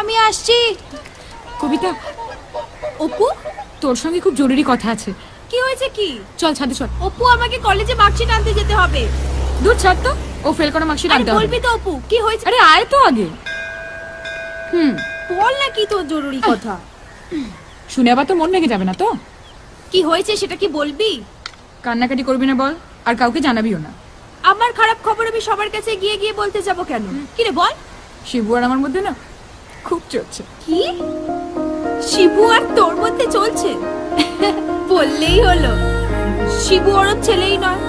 আমি আসছি। কবিতা অপু তোর সঙ্গে খুব জরুরি কথা আছে। কি হয়েছে কি? চল ছাদে চল। অপু আমাকে কলেজে মার্কশিট আনতে যেতে হবে। দূর ছাড় তো ও ফেল করা মার্কশিট আনতে হবে। বলবি তো অপু কি হয়েছে? আরে আয় তো আগে। হুম। বল না কি তোর জরুরি কথা। শুনে আবার তো মন লেগে যাবে না তো। কি হয়েছে সেটা কি বলবি? কান্নাকাটি করবি না বল আর কাউকে জানাবিও না। আমার খারাপ খবর আমি সবার কাছে গিয়ে গিয়ে বলতে যাব কেন? কি রে বল? শিবু আর আমার মধ্যে না খুব চলছে। কি? শিবু আর তোর মধ্যে চলছে? বললেই হলো। শিবু ওর ছেলেই নয়।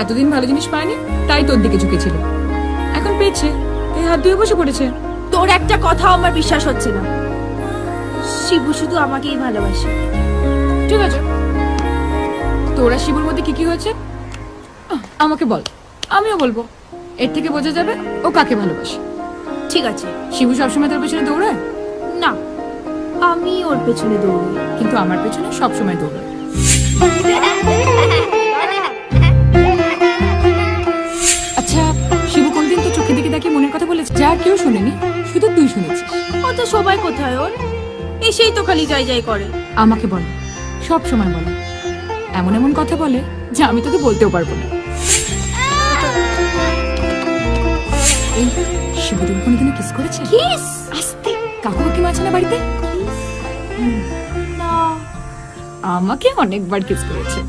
এতদিন ভালো জিনিস পায়নি তাই তোর দিকে ঝুঁকেছিল। এখন পেয়েছে তাই হাত ধুয়ে বসে পড়েছে। তোর একটা কথাও আমার বিশ্বাস হচ্ছে না। শিবু শুধু আমাকেই ভালোবাসে। ঠিক আছে। তোরা শিবুর মধ্যে কি কি হয়েছে? আমাকে বল। আমিও বলব। এর থেকে বোঝা যাবে ও কাকে ভালোবাসে। ঠিক আছে। শিবু সবসময় তোর পেছনে দৌড়ায়? না। আমি ওর পেছনে দৌড়ই। কিন্তু আমার পেছনে সবসময় দৌড়ায়। আচ্ছা শিবু কোনদিন তো চোখের দিকে তাকিয়ে মনের কথা বলেছে? যা কেউ শুনেনি শুধু তুই শুনেছিস। ও তো সবাই কোথায় ওর? এসেই তো খালি যাই যাই করে। আমাকে বল সব সময় বলে। এমন এমন কথা বলে যে আমি তোকে বলতেও পারব না। শিবু তুমি কোনোদিনও কিস করেছে? কিস? আস্তে কাকু কাকিমা আছে না বাড়িতে? আমাকে অনেকবার কিস করেছে।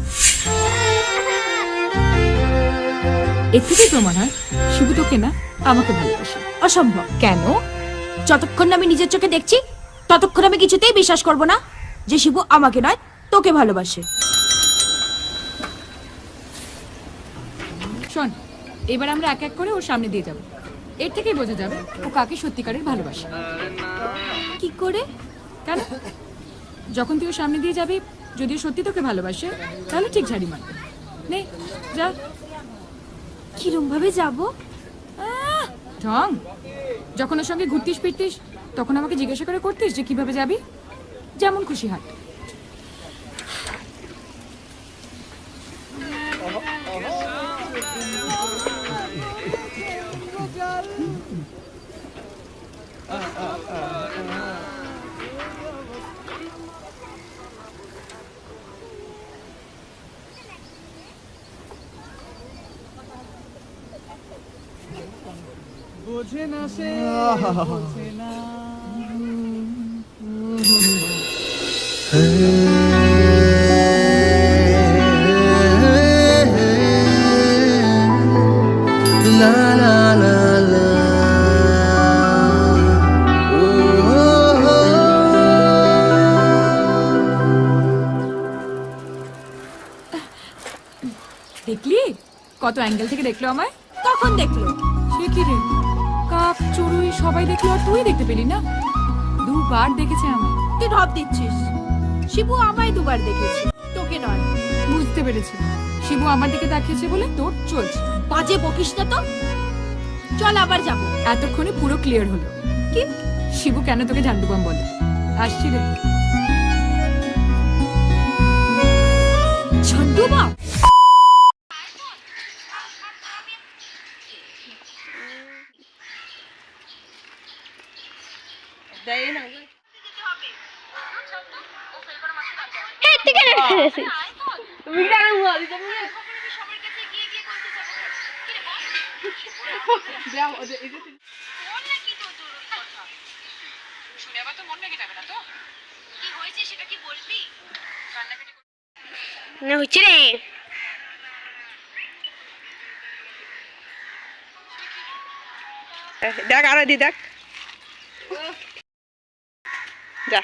এর থেকেই প্রমাণ হয় শিবু তোকে না আমাকে ভালোবাসে। অসম্ভব। কেন? যতক্ষণ না আমি নিজের চোখে দেখছি ততক্ষণ আমি কিছুতেই বিশ্বাস করব না যে শিবু আমাকে নয় তোকে ভালোবাসে। শোন এবার আমরা এক এক করে ওর সামনে দিয়ে যাব। এর থেকেই বোঝা যাবে ও কাকে সত্যিকারের ভালোবাসে। কি করে? কেন? যখন তুই ওর সামনে দিয়ে যাবি যদিও সত্যি তোকে ভালোবাসে তাহলে ঠিক ঝাড়ি মারবে। নে যা। কিরম ভাবে যাব? ঢং। যখন ওর সঙ্গে ঘুরতিস ফিরতিস তখন আমাকে জিজ্ঞাসা করে করতিস যে কীভাবে যাবি? যেমন খুশি হাট বোঝে না সে বোঝে না। La la la la. দেখলি? কত অ্যাঙ্গেল থেকে দেখল আমায়? কখন দেখল? সে কি রে? কাক চড়ুই সবাই দেখল আর তুই দেখতে পেলি না? দুবার দেখেছে আমায়। তুই ঢপ দিচ্ছিস। শিবু আমায় দুবার দেখেছি। তোকে নয়। বুঝতে পেরেছি। শিবু আমার দিকে তাকিয়েছে বলে তোর চলছে। বাজে বকিস না তো। চল আবার যাব। এতক্ষণে পুরো ক্লিয়ার হলো। কি? শিবু কেন তোকে ঝান্ডুবাম বলে? আসছি রে। ঝন্ডুবা না। হচ্ছে রে। দেখ আরও দি দেখ। যা